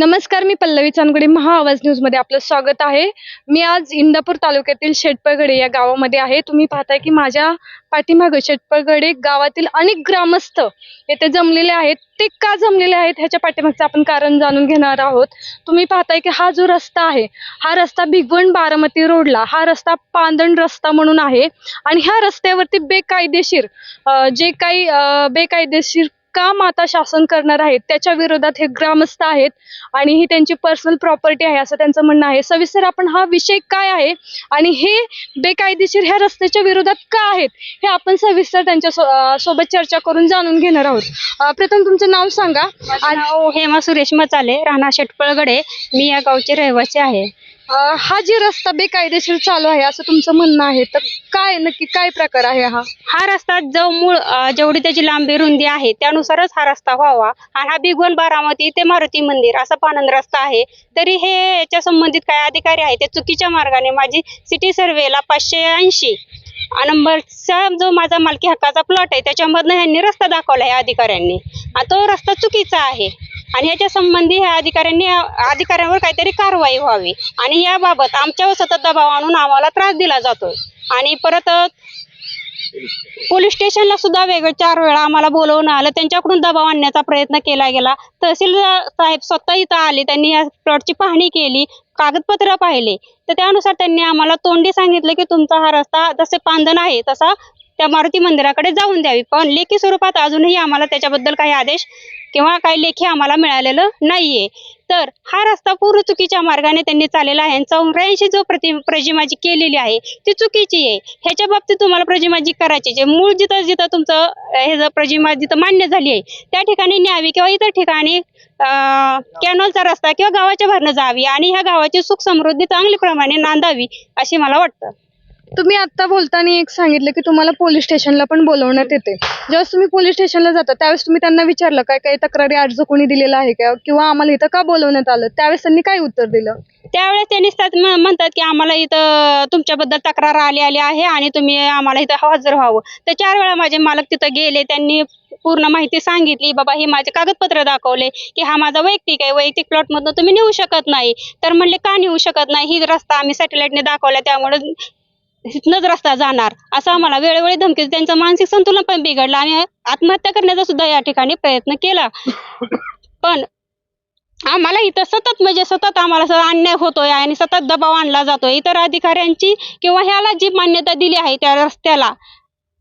नमस्कार मी पल्लवी चांदगडे महा आवाज न्यूजमध्ये आपलं स्वागत आहे. मी आज इंदापूर तालुक्यातील शेटपळगडे या गावामध्ये आहे. तुम्ही पाहताय की माझ्या पाठीमागं शेटपळगडे गावातील अनेक ग्रामस्थ येथे जमलेले आहेत. ते का जमलेले आहेत ह्याच्या पाठीमागचं आपण कारण जाणून घेणार आहोत. तुम्ही पाहताय की हा जो रस्ता आहे हा रस्ता भिगवण बारामती रोडला हा रस्ता पांदण रस्ता म्हणून आहे. आणि ह्या रस्त्यावरती बेकायदेशीर जे काही बेकायदेशीर का माता शासन करणार आहेत त्याच्या विरोधात हे ग्रामस्थ आहेत आणि ही त्यांची पर्सनल प्रॉपर्टी आहे असं त्यांचं म्हणणं आहे. सविस्तर आपण हा विषय काय आहे आणि हे बेकायदेशीर ह्या रस्त्याच्या विरोधात का आहेत हे आपण सविस्तर त्यांच्या सो- सोबत चर्चा करून जाणून घेणार आहोत. प्रथम तुमचं नाव सांगा. हेमा सुरेश मचाले राणा शेटपळगडे मी या गावचे रहिवासी आहे. हा जी रस्ता बेकायदेशीर चालू आहे असं तुमचं म्हणणं आहे तर काय नक्की काय प्रकार आहे हा? हा रस्ता जो मूळ जेवढी त्याची लांबी रुंदी आहे त्यानुसारच हा रस्ता व्हावा. आणि हा बिगवन बारामती ते मारुती मंदिर असा पानंद रस्ता आहे. तरी हे याच्या संबंधित काय अधिकारी आहे ते चुकीच्या मार्गाने माझी सिटी सर्वेला पाचशे ऐंशी नंबरचा जो माझा मालकी हक्काचा प्लॉट आहे त्याच्यामधनं ह्यांनी रस्ता दाखवला आहे अधिकाऱ्यांनी. तो रस्ता चुकीचा आहे. आणि याच्या संबंधी ह्या अधिकाऱ्यांनी अधिकाऱ्यांवर काहीतरी कारवाई व्हावी. आणि याबाबत आमच्यावर सतत दबाव आणून आम्हाला त्रास दिला जातोय. आणि परत पोलीस स्टेशनला सुद्धा वेगळं चार वेळा आम्हाला बोलवणं आलं. त्यांच्याकडून दबाव आणण्याचा प्रयत्न केला गेला. तहसीलदार साहेब स्वतः इथं आले. त्यांनी या प्लॉटची पाहणी केली. कागदपत्र पाहिले. तर त्यानुसार त्यांनी आम्हाला तोंडी सांगितलं की तुमचा हा रस्ता जसे पांदन आहे तसा त्या मारुती मंदिराकडे जाऊन द्यावी. पण लेखी स्वरूपात अजूनही आम्हाला त्याच्याबद्दल काही आदेश किंवा काही लेखी आम्हाला मिळालेलं नाहीये. तर हा रस्ता पूर्ण चुकीच्या मार्गाने त्यांनी चाललेला आहे. चौऱ्याऐंशी जो प्रति प्रजिमाजी केलेली आहे ती चुकीची आहे. ह्याच्या बाबतीत तुम्हाला प्रजिमाजी करायची जे मूळ जिथं जिथं तुमचं हे जर प्रजिमा जिथं मान्य झाली आहे त्या ठिकाणी न्यावी किंवा इतर ठिकाणी कॅनॉलचा रस्ता किंवा गावाच्या भरणं जावी आणि ह्या गावाची सुख समृद्धी चांगल्या प्रमाणे नांदावी अशी मला वाटतं. तुम्ही आता बोलताना एक सांगितलं की तुम्हाला पोलीस स्टेशनला पण बोलवण्यात येते. ज्यावेळेस तुम्ही पोलीस स्टेशनला जाता त्यावेळेस तुम्ही त्यांना विचारलं काय काही तक्रारी अर्ज कोणी दिलेला आहे का? किंवा आम्हाला इथं का बोलवण्यात आलं? त्यावेळेस त्यांनी काय उत्तर दिलं? त्यावेळेस त्यांनी म्हणतात की आम्हाला इथं तुमच्याबद्दल तक्रार आली आली आहे आणि तुम्ही आम्हाला इथं हजर व्हावं. तर चार वेळा माझे मालक तिथं गेले त्यांनी पूर्ण माहिती सांगितली बाबा हे माझे कागदपत्र दाखवले की हा माझा वैयक्तिक आहे वैयक्तिक प्लॉटमधनं तुम्ही नेऊ शकत नाही. तर म्हणले का नेऊ शकत नाही? ही रस्ता आम्ही सॅटेलाईटने दाखवला त्यामुळे इथनंच रस्ता जाणार. असं आम्हाला वेळोवेळी धमकी त्यांचं मानसिक संतुलन पण बिघडलं आणि आत्महत्या करण्याचा सुद्धा या ठिकाणी प्रयत्न केला. पण आम्हाला इथं सतत म्हणजे सतत आम्हाला अन्याय होतोय आणि सतत दबाव आणला जातोय. इतर अधिकाऱ्यांची किंवा ह्याला जी मान्यता दिली आहे त्या रस्त्याला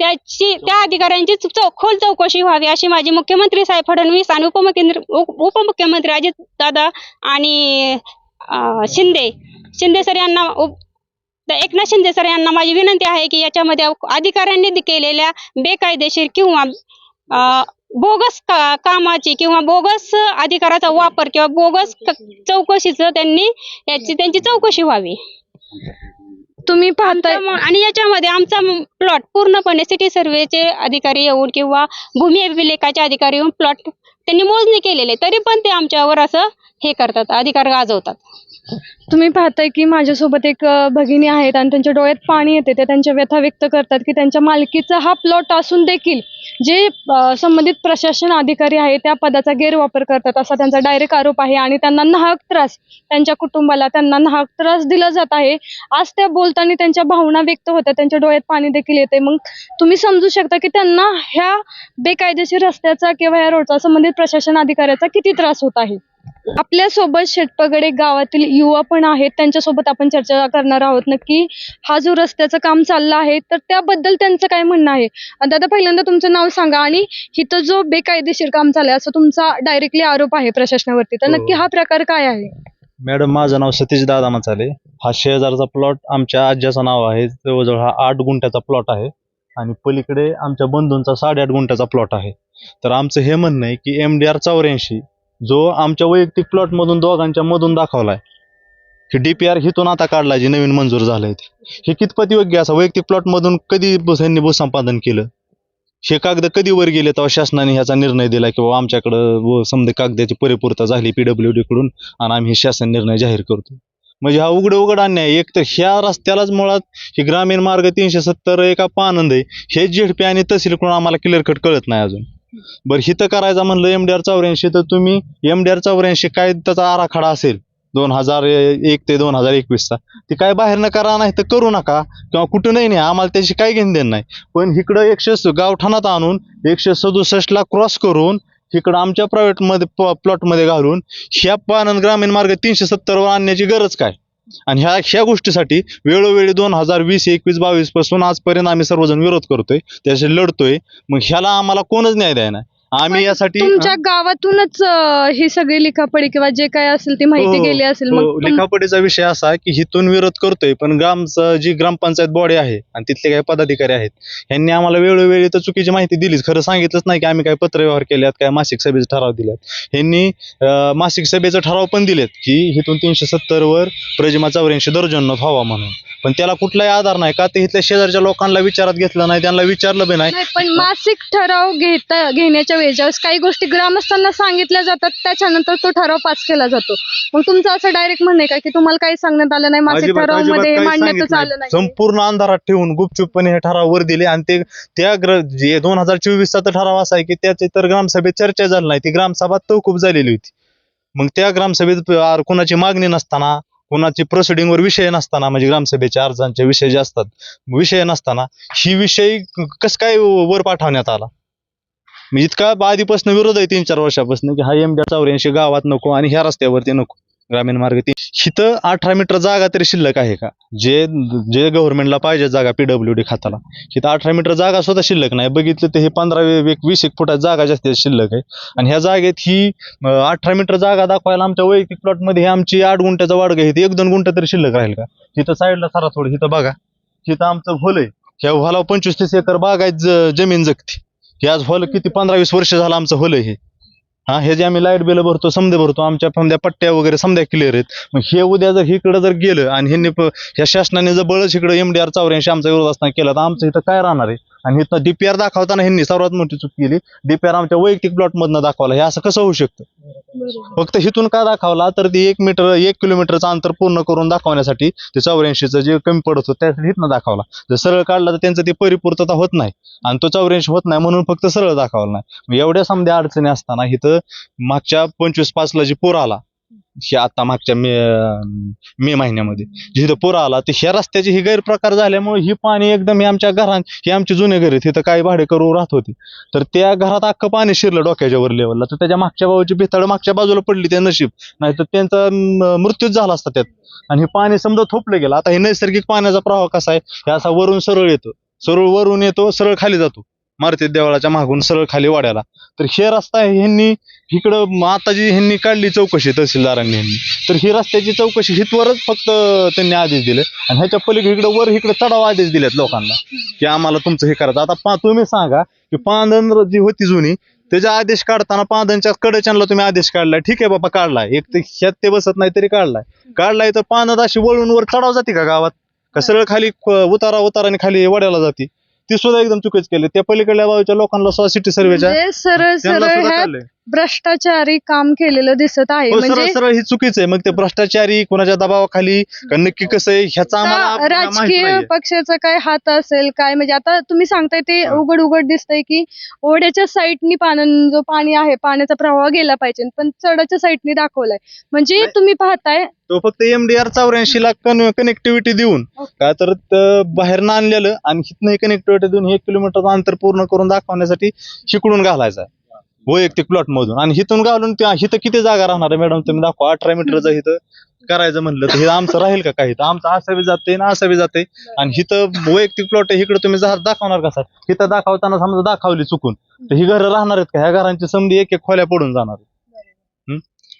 त्याची त्या अधिकाऱ्यांची खोल चौकशी व्हावी अशी माझी मुख्यमंत्री साहेब फडणवीस आणि उपमुख्यमंत्री उपमुख्यमंत्री अजित दादा आणि शिंदे शिंदे सर यांना तर एकनाथ शिंदे सर यांना माझी विनंती आहे की याच्यामध्ये अधिकाऱ्यांनी केलेल्या बेकायदेशीर किंवा बोगस का कामाची किंवा बोगस अधिकाराचा वापर किंवा बोगस चौकशीचं त्यांनी याची त्यांची चौकशी व्हावी. तुम्ही पाहताय आणि याच्यामध्ये आमचा प्लॉट पूर्णपणे सिटी सर्वेचे अधिकारी येऊन किंवा भूमी अभिलेखाचे अधिकारी येऊन प्लॉट त्यांनी मोजणी केलेले तरी पण ते आमच्यावर असं हे करतात अधिकार गाजवतात. तुम्ही पाहताय की माझ्यासोबत एक अ, भगिनी आहेत आणि त्यांच्या डोळ्यात पाणी येते. ते त्यांच्या व्यथा व्यक्त करतात की त्यांच्या मालकीचा हा प्लॉट असून देखील जे संबंधित प्रशासन अधिकारी आहे त्या पदाचा गैरवापर करतात असा त्यांचा डायरेक्ट आरोप आहे आणि त्यांना नाहक त्रास त्यांच्या कुटुंबाला त्यांना नाहक त्रास दिला जात आहे. आज त्या बोलताना त्यांच्या भावना व्यक्त होतात त्यांच्या डोळ्यात पाणी देखील येते. मग तुम्ही समजू शकता की त्यांना ह्या बेकायदेशीर रस्त्याचा किंवा ह्या रोडचा संबंधित प्रशासन अधिकाऱ्याचा किती त्रास होत आहे? आपल्यासोबत शेटपगडे गावातील युवा पण आहेत. त्यांच्यासोबत आपण चर्चा करणार आहोत. नक्की हा जो रस्त्याचं काम चाललं आहे तर त्याबद्दल त्यांचं काय म्हणणं आहे? आणि दादा पहिल्यांदा तुमचं नाव सांगा आणि इथं जो बेकायदेशीर काम चाललंय असं तुमचा डायरेक्टली आरोप आहे प्रशासनावरती. तर हो. नक्की हा प्रकार काय आहे? मॅडम माझं नाव सतीश दादा मचाले. हा शेजारचा प्लॉट आमच्या आज्याचं नाव आहे. जवळजवळ हा आठ गुंठ्याचा प्लॉट आहे. आणि पलीकडे आमच्या बंधूंचा साडेआठ गुंठ्याचा प्लॉट आहे. तर आमचं हे म्हणणं आहे की एम डी आर चौऱ्याऐंशी जो आमच्या वैयक्तिक प्लॉटमधून दोघांच्या मधून दाखवलाय. की डी पी आर हिथून आता काढलाय जे नवीन मंजूर झालंय हे कितपत योग्य असं वैयक्तिक प्लॉटमधून कधी भूस- भूसंपादन केलं? हे कागद कधी वर गेले तेव्हा शासनाने ह्याचा निर्णय दिला की बाबा आमच्याकडं समजा कागदाची परिपूर्ता झाली पीडब्ल्यू डी कडून आणि आम्ही हे शासन निर्णय जाहीर करतो. म्हणजे हा उघड उघड अन्याय एक तर ह्या रस्त्यालाच मुळात ही ग्रामीण मार्ग तीनशे सत्तर एका पानंद आहे. हे झेडपी आणि तहसील कडून आम्हाला क्लिअर कट कळत नाही अजून. बरं हिथं करायचं म्हणलं एमडीआर चौऱ्याऐंशी तर तुम्ही एमडीआर चौऱ्याऐंशी काय त्याचा आराखडा असेल? दोन हजार एक ते दोन हजार एकवीसचा ते काय बाहेर न करा नाही तर करू नका. किंवा कुठं नाही आम्हाला त्याची काही घेणं देणं नाही. पण इकडं एकशे गावठाणात आणून एकशे सदुसष्टला क्रॉस करून इकडं आमच्या प्रायव्हेटमध्ये प्लॉटमध्ये घालून ह्या पानंद ग्रामीण मार्ग तीनशे सत्तरवर आणण्याची गरज काय? आणि ह्या ह्या गोष्टीसाठी वेळोवेळी दोन हजार वीस एकवीस बावीसपासून आजपर्यंत आम्ही सर्वजण विरोध करतोय त्याशी लढतोय. मग ह्याला आम्हाला कोणच न्याय द्याय नाही. आम्ही यासाठी तुमच्या गावातूनच अं, ही सगळी लिखापडी किंवा जे काय असेल ती माहिती हो, गेली असेल हो, तुम- लिखापडीचा विषय असा आहे की हिथून विरोध करतोय पण ग्रामचं जी ग्रामपंचायत बॉडी आहे आणि तिथले काही पदाधिकारी आहेत यांनी आम्हाला वेळोवेळी तर चुकीची माहिती दिलीच. खरं सांगितलंच नाही की आम्ही काय पत्रव्यवहार केल्यात काय मासिक सभेचे ठराव दिल्यात. यांनी अं, मासिक सभेचा ठराव पण दिलेत की हिथून तीनशे सत्तर वर प्रजिमा चौऱ्याऐंशी दर्जन्नत व्हावा म्हणून. पण त्याला कुठलाही आधार नाही का? ते इथल्या शेजारच्या लोकांना विचारात घेतलं नाही त्यांना विचारलं बी नाही. नाही पण मासिक ठराव घेता घेण्याच्या वेळी ज्यावेळेस काही गोष्टी ग्रामस्थांना सांगितल्या जातात त्याच्यानंतर तो ठराव पास केला जातो. मग तुमचं असं डायरेक्ट म्हणणं आहे का की तुम्हाला काही सांगण्यात आलं नाही मासिक अजिबात- ठराव अजिबात मध्ये काहीच मांडण्यातच आलं नाही. नाही? संपूर्ण अंधारात ठेवून गुपचूपपणे हे ठराव वर दिले आणि ते त्या ग्र जे दोन हजार चोवीसचा तर ठराव असा आहे की त्याची तर ग्रामसभेत चर्चा झाली नाही. ती ग्रामसभा तहकूब झालेली होती. मग त्या ग्रामसभेत प- आर- कोणाची मागणी नसताना कुणाची प्रोसिडिंगवर वर विषय नसताना म्हणजे ग्रामसभेच्या अर्जांचे विषय जे असतात विषय नसताना ही विषय कस काय वर पाठवण्यात आला? मी इतका आधीपासून विरोध आहे तीन चार वर्षापासून की हा एम चौऱ्याऐंशी गावात नको आणि ह्या रस्त्यावरती नको. ग्रामीण मार्ग तीन इथं अठरा मीटर जागा तरी शिल्लक आहे का? जे जे गव्हर्नमेंटला पाहिजे जागा पीडब्ल्यू डी खाताला इथं अठरा मीटर जागा सुद्धा शिल्लक नाही. बघितलं तर हे पंधरा एक वीस एक फुटात जागा जास्त शिल्लक आहे. आणि ह्या जागेत ही अठरा मीटर जागा दाखवायला आमच्या वैयक्तिक प्लॉटमध्ये आमची आठ गुंठ्याचा वाडग आहे. एक दोन गुंठ तरी शिल्लक राहील का? तिथं साईडला सारा थोडं हिथं बघा. तिथं आमचं होल आहे. ह्या व्हाला पंचवीस तीस एकर बागायत जमीन जगते. हे आज होल किती? पंधरा वीस वर्ष झालं आमचं होल आहे हे. हा हे जे आम्ही लाइट बिल भरतो समजे भरतो आमच्या समजा पट्ट्या वगैरे समजा क्लिअर आहेत. मग हे उद्या जर इकडं जर गेलं आणि ह्यांनी ह्या शासनाने जर बळच इकडं एमडीआर चौऱ्याऐंशी आमचा विरोध असताना केला तर आमचं इथं काय राहणार आहे? आणि इथं डीपीआर दाखवताना ह्यांनी सर्वात मोठी चूक केली. डीपीआर आमच्या वैयक्तिक प्लॉट मधनं दाखवला. हे असं कसं होऊ शकतं? फक्त हिथून का दाखवला? तर ती एक मीटर एक किलोमीटरचं अंतर पूर्ण करून दाखवण्यासाठी ते चौऱ्याऐंशीचं जे कमी पडत होतं त्यासाठी हिथनं दाखवला. जर सरळ काढला तर त्यांचं ती परिपूर्तता होत नाही. आणि तो चौऱ्याऐंशी होत नाही म्हणून फक्त सरळ दाखवला नाही. एवढ्या समध्या अडचणी असताना इथं मागच्या पंचवीस पाचला जी पूर आला हे आता मागच्या मे मे महिन्यामध्ये. जिथं पूर आला तर ह्या रस्त्याचे ही गैरप्रकार झाल्यामुळे ही पाणी एकदम हे आमच्या घरात हे आमचे जुने घर आहेत तिथं काही भाडेकरू राहत होते. तर त्या घरात अख्खं पाणी शिरलं डोक्याच्या वर लेवलला तर त्याच्या मागच्या बाजूची भितळ मागच्या बाजूला पडली त्या नशीब. नाही तर त्यांचा मृत्यूच झाला असता त्यात. आणि हे पाणी समजा थोपलं गेलं. आता हे नैसर्गिक पाण्याचा प्रवाह कसा आहे? हे असा वरून सरळ येतो. सरळ वरून येतो सरळ खाली जातो. मारुती देवळाच्या मागून सरळ खाली वाड्याला. तर हे रस्ता आहे ह्यांनी इकडं आता जी ह्यांनी काढली चौकशी तहसीलदारांनी ह्यांनी. तर ही रस्त्याची चौकशी हितवरच फक्त त्यांनी आदेश दिले. आणि ह्याच्या पलीकडे इकडं वर इकडे चढाव आदेश दिलेत लोकांना. की आम्हाला तुमचं हे करायचं. आता पा तुम्ही सांगा की पांदन जी होती जुनी त्याचे आदेश काढताना पांदनच्या कडेच्यांना तुम्ही आदेश काढलाय ठीक आहे बाबा काढलाय एक तर ह्यात ते बसत नाही तरी काढलाय काढलाय तर पांदन अशी वळून वर चढाव जाते का गावात? का सरळ खाली उतारा उताराने खाली वड्याला जाते? ती सुद्धा एकदम चुकीच केली त्या पलीकडल्या बाजूच्या लोकांना सिटी सर्वेच्या म्हणजे सरळ सरळ. भ्रष्टाचारी काम केलेलं दिसत आहे. हो, सरळ म्हणजे सरळ ही चुकीच आहे. मग ते भ्रष्टाचारी कोणाच्या दबावाखाली? का नक्की कसं आहे? ह्याचा आम्हाला माहीत राजकीय नाहीये. पक्षाचा काय हात असेल काय? म्हणजे आता तुम्ही सांगताय ते हा. उघड उघड दिसतंय की ओढ्याच्या साईडनी पाण्यान जो पाणी आहे पाण्याचा प्रवाह गेला पाहिजे. पण चढाच्या साईडनी दाखवलाय. म्हणजे नाही. तुम्ही पाहताय तो फक्त एमडीआर चौऱ्याऐंशी ला कनेक्टिव्हिटी देऊन का तर बाहेर आणलेलं आणि हिथनं कनेक्टिव्हिटी देऊन एक किलोमीटरचं अंतर पूर्ण करून दाखवण्यासाठी शिकडून घालायचा आहे. वैयक्तिक प्लॉट मधून. आणि हिथून घालून त्या हिथं किती जागा राहणार आहे मॅडम तुम्ही दाखवा. अठरा मीटरचं हिथं करायचं म्हणलं तर हे आमचं राहील का काही? तर आमचं असं बी जाते ना असं बी जाते आणि हिथं वैयक्तिक प्लॉट आहे इकडे तुम्ही जहा- दाखवणार सर हिथं दाखवताना समजा दाखवली चुकून तर ही घरं राहणार आहेत का? ह्या घरांची समधी एक एक खोल्या पडून जाणार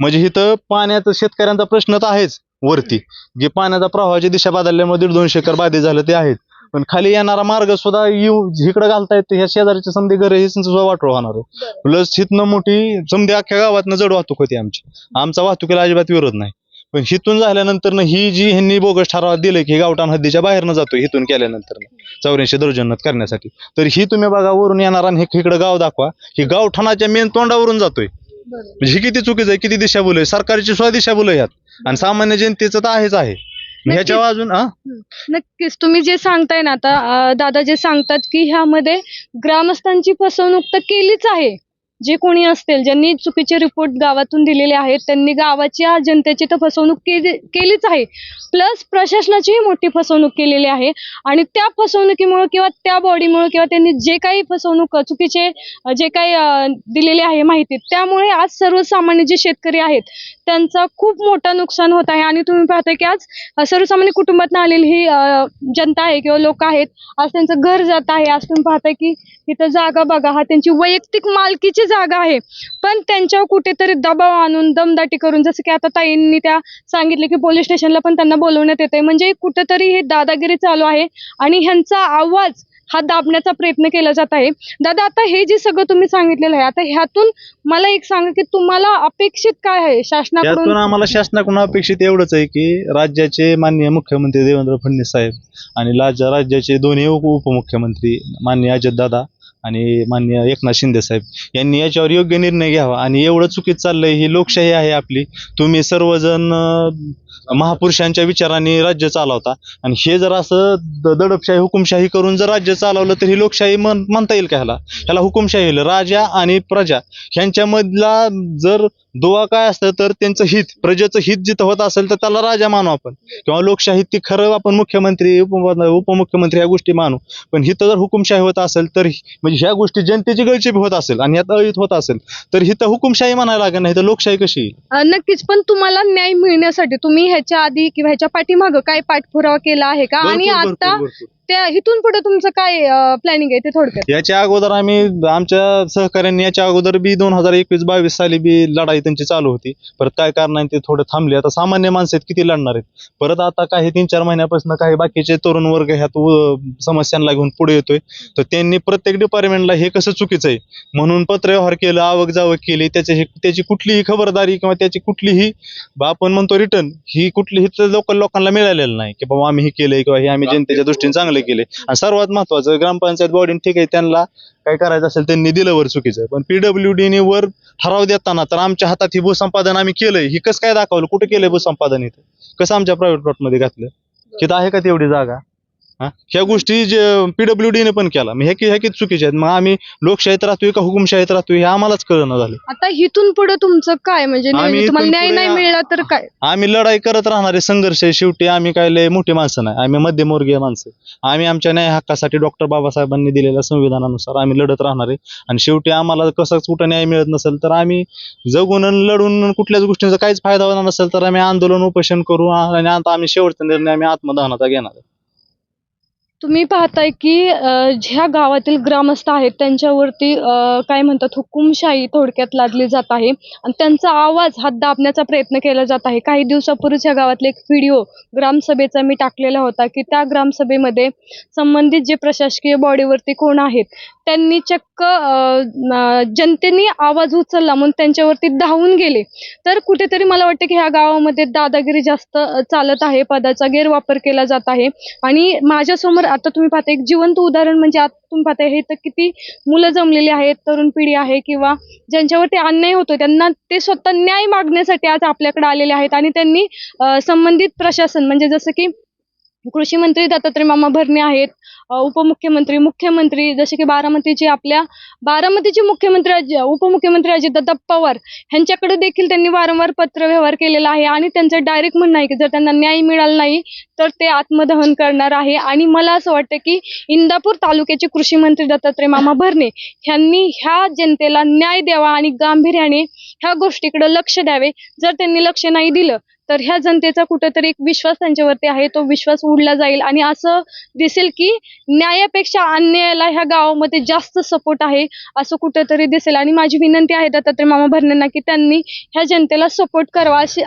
म्हणजे हिथं पाण्याचा शेतकऱ्यांचा प्रश्न तर आहेच वरती. जे पाण्याचा प्रवाहाची दिशा बदलल्यामुळे दीड दोनशे एकर बाधित झालं ते आहेत. पण खाली येणारा मार्ग सुद्धा येऊ इकडे घालता येते ह्या शेजारच्या समधी घर हे सुद्धा वाटो होणार आहे. प्लस हिथनं मोठी समधी अख्ख्या गावातनं जड वाहतूक होती आमची. आमचा वाहतुकीला अजिबात विरोध नाही. पण हिथून झाल्यानंतर ही जी ह्यांनी बोगस ठराव दिले की गावठाण हद्दीच्या बाहेरनं जातो हिथून केल्यानंतर चौऱ्याऐंशी दर्जन्नत करण्यासाठी. तर ही तुम्ही बघा वरून येणार आणि हे इकडे गाव दाखवा ही गावठाणाच्या मेन तोंडावरून जातोय. म्हणजे ही किती चुकीचं आहे किती दिशाभूल आहे? सरकारची सुद्धा दिशाभूल आहे यात. आणि सामान्य जनतेचं तर आहेच आहे. मग ह्याच्या अजून हा. नक्कीच. तुम्ही जे सांगताय ना आता अं, दादा जे सांगतात की ह्यामध्ये ग्रामस्थांची फसवणूक तर केलीच आहे. जे कोणी असतील ज्यांनी चुकीचे रिपोर्ट गावातून दिलेले आहेत त्यांनी गावाच्या जनतेची तर फसवणूक केली केलीच आहे. प्लस प्रशासनाचीही मोठी फसवणूक केलेली आहे आणि त्या फसवणुकीमुळे किंवा त्या बॉडीमुळे किंवा त्यांनी जे काही फसवणूक चुकीचे जे काही दिलेले आहे माहिती त्यामुळे आज सर्वसामान्य जे शेतकरी आहेत त्यांचा खूप मोठा नुकसान होत आहे. आणि तुम्ही पाहताय की आज सर्वसामान्य कुटुंबातून आलेली ही जनता आहे किंवा लोक आहेत आज त्यांचं घर जात आहे. आज तुम्ही पाहताय की इथं जागा बघा हा त्यांची वैयक्तिक मालकीची जागा आहे. पण त्यांच्यावर कुठेतरी दबाव आणून दमदाटी करून जसं की आता ताईंनी त्या सांगितले की पोलीस स्टेशनला पण त्यांना बोलवण्यात येते म्हणजे कुठेतरी हे दादागिरी चालू आहे आणि ह्यांचा आवाज हा दाबण्याचा प्रयत्न केला जात आहे. दादा आता हे जे सगळं तुम्ही सांगितलेलं आहे आता ह्यातून मला एक सांगा की तुम्हाला अपेक्षित काय आहे शासनाकडून? आम्हाला शासनाकडून अपेक्षित एवढंच आहे की राज्याचे माननीय मुख्यमंत्री देवेंद्र फडणवीस साहेब आणि राज्याचे दोन्ही उपमुख्यमंत्री माननीय अजितदादा आणि माननीय एकनाथ शिंदे साहेब यांनी याच्यावर योग्य निर्णय घ्यावा. आणि एवढं चुकीत चाललंय ही लोकशाही आहे आपली. तुम्ही सर्वजण महापुरुषांच्या विचाराने राज्य चालवता. आणि हे जर असं दडपशाही हुकुमशाही करून जर राज्य चालवलं तर ही लोकशाही म्हण म्हणता येईल का ह्याला? ह्याला हुकुमशाही राजा आणि प्रजा ह्यांच्यामधला जर दुवा काय असतं तर त्यांचं हित प्रजेचं हित जिथं होत असेल तर त्याला राजा मानू आपण. किंवा लोकशाहीत ती खरं आपण मुख्यमंत्री उप उपमुख्यमंत्री ह्या गोष्टी मानू. पण हिथं जर हुकुमशाही होत असेल तर म्हणजे ह्या गोष्टी जनतेची गळचेपी होत असेल आणि ह्यात अळीत होत असेल तर हिथं हुकुमशाही म्हणायला लागेल नाही तर लोकशाही कशी येईल? नक्कीच. पण तुम्हाला न्याय मिळण्यासाठी तुम्ही ह्याच्या आधी किंवा ह्याच्या पाठीमागं काय पाठपुरावा केला आहे का? आणि भरपूर, आता भरपूर. त्या इथून पुढे तुमचं काय प्लॅनिंग आहे ते थोडक्यात? याच्या अगोदर आम्ही आमच्या सहकाऱ्यांनी याच्या अगोदर बी दोन हजार एकवीस बावीस साली बी लढाई त्यांची चालू होती. परत काय कारणाने ते थोडं थांबले. आता सामान्य माणसं आहेत किती लढणार आहेत? परत आता काही तीन चार महिन्यापासून काही बाकीचे तरुण वर्ग ह्यात समस्यांना घेऊन पुढे येतोय. तर त्यांनी प्रत्येक डिपार्टमेंटला हे कसं चुकीचं आहे? म्हणून पत्रव्यवहार केलं आवक जावक केली त्याची त्याची कुठलीही खबरदारी किंवा त्याची कुठलीही आपण म्हणतो रिटर्न ही कुठलीही लोकल लोकांना मिळालेलं नाही. की बाबा आम्ही हे केलंय किंवा हे आम्ही जनतेच्या दृष्टीने चांगलं केले. आणि सर्वात महत्वाचं ग्रामपंचायत बॉडीने ठीक आहे त्यांना काय करायचं असेल त्यांनी दिलं वर चुकीचं. पण पीडब्ल्यू डी वर ठराव देताना तर आमच्या हातात ही भूसंपादन आम्ही केलंय. हे कसं काय दाखवलं? कुठे केलंय भूसंपादन इथं? कसं आमच्या प्रायव्हेट प्लॉटमध्ये घातलं? तिथं आहे का तेवढी जागा? ह्या गोष्टी जे पीडब्ल्यू ने पण केला. मग ह्या की ह्या किती चुकीच्या आहेत? मग आम्ही लोकशाहीत राहतोय का हुकुमशाहीत राहतोय हे आम्हालाच कळणं झालं. आता इथून पुढे तुमचं काय? म्हणजे आम्ही नेहमी तुम्हाला इथून न्याय पुढे नाही आ- मिळला तर काय? आम्ही लढाई करत राहणारे संघर्ष आहे. शेवटी आम्ही काय लय मोठी माणसं नाही. आम्ही मध्यमवर्गीय माणसं आम्ही आमच्या न्याय हक्कासाठी डॉक्टर बाबासाहेबांनी दिलेल्या संविधानानुसार आम्ही लढत राहणार आणि शेवटी आम्हाला कसंच कुठं न्याय मिळत नसेल तर आम्ही जगून आणि लढून कुठल्याच गोष्टींचा काहीच फायदा होणार नसेल तर आम्ही आंदोलन उपोषण करू. आणि आता आम्ही शेवटचा निर्णय आम्ही आत्मदहनाचा घेणार आहे. तुम्ही पाहताय की ज्या गावातील ग्रामस्थ आहेत त्यांच्यावरती काय म्हणतात हुकुमशाही थोडक्यात लादली जात आहे. आणि त्यांचा आवाज हात दाबण्याचा प्रयत्न केला जात आहे. काही दिवसापूर्वीच या गावातले एक व्हिडिओ ग्रामसभेचा मी टाकलेला होता की त्या ग्रामसभेमध्ये संबंधित जे प्रशासकीय बॉडीवरती कोण आहेत त्यांनी चक्क जनतेनी जनतेने आवाज उचलला म्हणून त्यांच्यावरती धावून गेले. तर कुठेतरी मला वाटतं की ह्या गावामध्ये दादागिरी जास्त चालत आहे पदाचा गैरवापर केला जात आहे. आणि माझ्यासमोर आता तुम्ही पाहता एक जिवंत उदाहरण म्हणजे आता तुम्ही पाहता हे तर किती मुलं जमलेली आहेत तरुण पिढी आहे किंवा ज्यांच्यावरती अन्याय होतो त्यांना ते स्वतः न्याय मागण्यासाठी आज आपल्याकडे आलेले आहेत आणि त्यांनी संबंधित प्रशासन म्हणजे जसं की कृषी मंत्री दत्तात्रय मामा भरणे आहेत. उपमुख्यमंत्री मुख्यमंत्री जसे की बारामतीचे आपल्या बारामतीचे मुख्यमंत्री उपमुख्यमंत्री अजितदादा पवार ह्यांच्याकडे देखील त्यांनी वारंवार पत्रव्यवहार केलेला आहे आणि त्यांचं डायरेक्ट म्हणणं आहे की जर त्यांना न्याय मिळाला नाही तर ते आत्मदहन करणार आहे. आणि मला असं वाटतं की इंदापूर तालुक्याचे कृषी मंत्री दत्तात्रय मामा भरणे ह्यांनी ह्या जनतेला न्याय द्यावा आणि गांभीर्याने ह्या गोष्टीकडे लक्ष द्यावे. जर त्यांनी लक्ष नाही दिलं तर ह्या जनतेचा कुठेतरी एक विश्वास त्यांच्यावरती आहे तो विश्वास उडला जाईल. आणि असं दिसेल की न्यायापेक्षा अन्यायाला ह्या गावामध्ये जास्त सपोर्ट आहे असं कुठेतरी दिसेल. आणि माझी विनंती आहे दत्तात्रय मामा भरण्यांना की त्यांनी ह्या जनतेला सपोर्ट करावा अशी